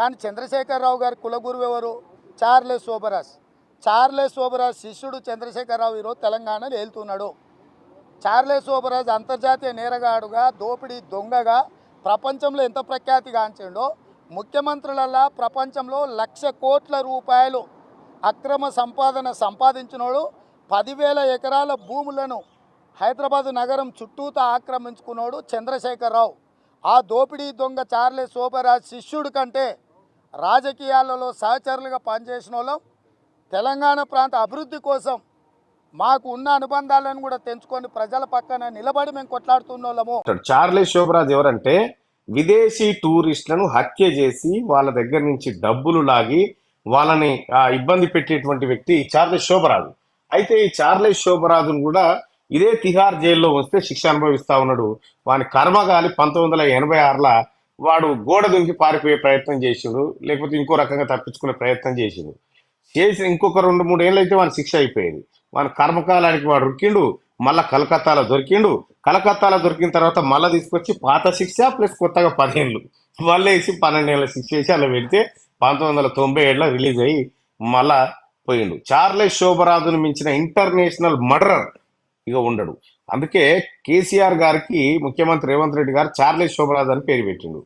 కానీ చంద్రశేఖరరావు గారి కులగురువు ఎవరు? చార్లెస్ సోబరాస్. చార్లెస్ సోబరాజ్ శిష్యుడు చంద్రశేఖరరావు ఈరోజు తెలంగాణలో వెళ్తున్నాడు చార్లెస్ సోబరాజ్ అంతర్జాతీయ నేరగాడుగా దోపిడీ దొంగగా ప్రపంచంలో ఎంత ప్రఖ్యాతిగాంచిండో ముఖ్యమంత్రులల్లా ప్రపంచంలో లక్ష కోట్ల రూపాయలు అక్రమ సంపాదన సంపాదించినోడు పదివేల ఎకరాల భూములను హైదరాబాద్ నగరం చుట్టూతా ఆక్రమించుకున్నాడు చంద్రశేఖరరావు. ఆ దోపిడీ దొంగ చార్లెస్ సోబరాజ్ శిష్యుడి కంటే రాజకీయాలలో సహచరులుగా పనిచేసిన వాళ్ళం. తెలంగాణ ప్రాంత అభివృద్ధి కోసం మాకు ఉన్న అనుబంధాలను కూడా తెంచుకొని ప్రజల పక్కన నిలబడి మేము కొట్లాడుతున్న వాళ్ళము. చార్లెస్ శోభరాజ్ ఎవరంటే విదేశీ టూరిస్టులను హత్య చేసి వాళ్ళ దగ్గర నుంచి డబ్బులు లాగి వాళ్ళని ఆ, ఇబ్బంది పెట్టేటువంటి వ్యక్తి చార్లీ శోభరాజు. అయితే ఈ చార్లెస్ శోభరాజును కూడా ఇదే తిహార్ జైల్లో వస్తే శిక్ష అనుభవిస్తా ఉన్నాడు. వాని కర్మగాలి పంతొమ్మిది వందల ఎనభై ఆరులో వాడు గోడ దుంకి పారిపోయే ప్రయత్నం చేసిండు లేకపోతే ఇంకో రకంగా తప్పించుకునే ప్రయత్నం చేసిండు. చేసిన ఇంకొక రెండు మూడు ఏళ్ళు అయితే వాని శిక్ష అయిపోయేది. వాని కర్మకాలానికి వాడు రుక్కిండు మళ్ళా కలకత్తాలో దొరికిండు. కలకత్తాలో దొరికిన తర్వాత మళ్ళీ తీసుకొచ్చి పాత శిక్ష ప్లస్ కొత్తగా పదేళ్ళు మళ్ళీ వేసి పన్నెండేళ్ళ శిక్ష వేసి అలా పెడితే పంతొమ్మిది వందల తొంభై ఏడులో రిలీజ్ అయ్యి మళ్ళా పోయిండు. చార్లెస్ శోభరాజును మించిన ఇంటర్నేషనల్ మర్డరర్ ఇక ఉండడు. అందుకే కేసీఆర్ గారికి ముఖ్యమంత్రి రేవంత్ రెడ్డి గారు చార్లెస్ శోభరాజ్ అని పేరు పెట్టిండు.